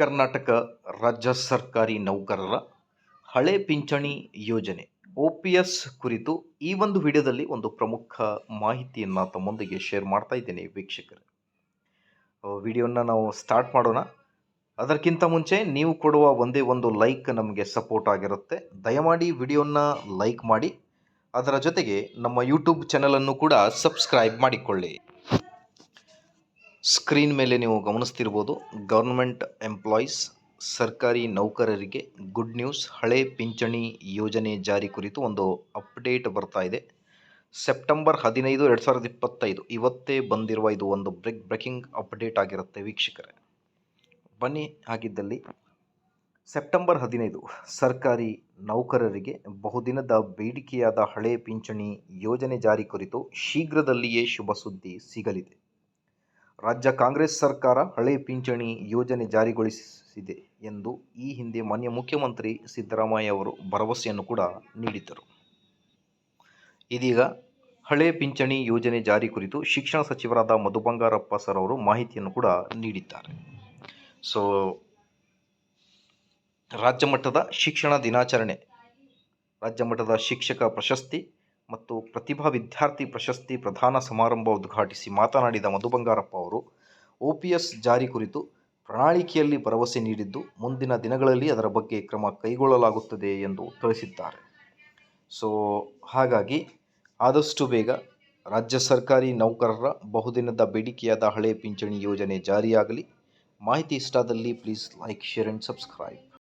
ಕರ್ನಾಟಕ ರಾಜ್ಯ ಸರ್ಕಾರಿ ನೌಕರರ ಹಳೆ ಪಿಂಚಣಿ ಯೋಜನೆ. ಒ ಪಿ ಎಸ್ ಕುರಿತು ಈ ಒಂದು ವಿಡಿಯೋದಲ್ಲಿ ಒಂದು ಪ್ರಮುಖ ಮಾಹಿತಿಯನ್ನು ತಮ್ಮೊಂದಿಗೆ ಶೇರ್ ಮಾಡ್ತಾ ಇದ್ದೇನೆ ವೀಕ್ಷಕರು. ವಿಡಿಯೋನ ನಾವು ಸ್ಟಾರ್ಟ್ ಮಾಡೋಣ. ಅದಕ್ಕಿಂತ ಮುಂಚೆ ನೀವು ಕೊಡುವ ಒಂದೇ ಒಂದು ಲೈಕ್ ನಮಗೆ ಸಪೋರ್ಟ್ ಆಗಿರುತ್ತೆ. ದಯಮಾಡಿ ವಿಡಿಯೋನ ಲೈಕ್ ಮಾಡಿ. ಅದರ ಜೊತೆಗೆ ನಮ್ಮ ಯೂಟ್ಯೂಬ್ ಚಾನಲನ್ನು ಕೂಡ ಸಬ್ಸ್ಕ್ರೈಬ್ ಮಾಡಿಕೊಳ್ಳಿ. ಸ್ಕ್ರೀನ್ ಮೇಲೆ ನೀವು ಗಮನಿಸ್ತಿರ್ಬೋದು ಗೌರ್ಮೆಂಟ್ ಎಂಪ್ಲಾಯೀಸ್, ಸರ್ಕಾರಿ ನೌಕರರಿಗೆ ಗುಡ್ ನ್ಯೂಸ್, ಹಳೆ ಪಿಂಚಣಿ ಯೋಜನೆ ಜಾರಿ ಕುರಿತು ಒಂದು ಅಪ್ಡೇಟ್ ಬರ್ತಾ ಇದೆ. ಸೆಪ್ಟೆಂಬರ್ ಹದಿನೈದು, ಎರಡು ಸಾವಿರದ ಇಪ್ಪತ್ತೈದು. ಇವತ್ತೇ ಬಂದಿರುವ ಇದು ಒಂದು ಬ್ರೇಕ್, ಬ್ರೇಕಿಂಗ್ ಅಪ್ಡೇಟ್ ಆಗಿರುತ್ತೆ ವೀಕ್ಷಕರೇ. ಬನ್ನಿ ಆಗಿದ್ದಲ್ಲಿ ಸೆಪ್ಟೆಂಬರ್ ಹದಿನೈದು, ಸರ್ಕಾರಿ ನೌಕರರಿಗೆ ಬಹುದಿನದ ಬೇಡಿಕೆಯಾದ ಹಳೆ ಪಿಂಚಣಿ ಯೋಜನೆ ಜಾರಿ ಕುರಿತು ಶೀಘ್ರದಲ್ಲಿಯೇ ಶುಭ ಸುದ್ದಿ ಸಿಗಲಿದೆ. ರಾಜ್ಯ ಕಾಂಗ್ರೆಸ್ ಸರ್ಕಾರ ಹಳೆ ಪಿಂಚಣಿ ಯೋಜನೆ ಜಾರಿಗೊಳಿಸಿದೆ ಎಂದು ಈ ಹಿಂದೆ ಮಾನ್ಯ ಮುಖ್ಯಮಂತ್ರಿ ಸಿದ್ದರಾಮಯ್ಯ ಅವರು ಭರವಸೆಯನ್ನು ಕೂಡ ನೀಡಿದ್ದರು. ಇದೀಗ ಹಳೆ ಪಿಂಚಣಿ ಯೋಜನೆ ಜಾರಿ ಕುರಿತು ಶಿಕ್ಷಣ ಸಚಿವರಾದ ಮಧು ಬಂಗಾರಪ್ಪ ಸರ್ ಅವರು ಮಾಹಿತಿಯನ್ನು ಕೂಡ ನೀಡಿದ್ದಾರೆ. ಸೊ ರಾಜ್ಯ ಮಟ್ಟದ ಶಿಕ್ಷಣ ದಿನಾಚರಣೆ, ರಾಜ್ಯ ಮಟ್ಟದ ಶಿಕ್ಷಕ ಪ್ರಶಸ್ತಿ ಮತ್ತು ಪ್ರತಿಭಾ ವಿದ್ಯಾರ್ಥಿ ಪ್ರಶಸ್ತಿ ಪ್ರಧಾನ ಸಮಾರಂಭ ಉದ್ಘಾಟಿಸಿ ಮಾತನಾಡಿದ ಮಧು ಬಂಗಾರಪ್ಪ ಅವರು ಒ ಪಿ ಎಸ್ ಜಾರಿ ಕುರಿತು ಪ್ರಣಾಳಿಕೆಯಲ್ಲಿ ಭರವಸೆ ನೀಡಿದ್ದು ಮುಂದಿನ ದಿನಗಳಲ್ಲಿ ಅದರ ಬಗ್ಗೆ ಕ್ರಮ ಕೈಗೊಳ್ಳಲಾಗುತ್ತದೆ ಎಂದು ತಿಳಿಸಿದ್ದಾರೆ. ಸೊ, ಹಾಗಾಗಿ ಆದಷ್ಟು ಬೇಗ ರಾಜ್ಯ ಸರ್ಕಾರಿ ನೌಕರರ ಬಹುದಿನದ ಬೇಡಿಕೆಯಾದ ಹಳೆ ಪಿಂಚಣಿ ಯೋಜನೆ ಜಾರಿಯಾಗಲಿ. ಮಾಹಿತಿ ಇಷ್ಟಾದಲ್ಲಿ please like share and subscribe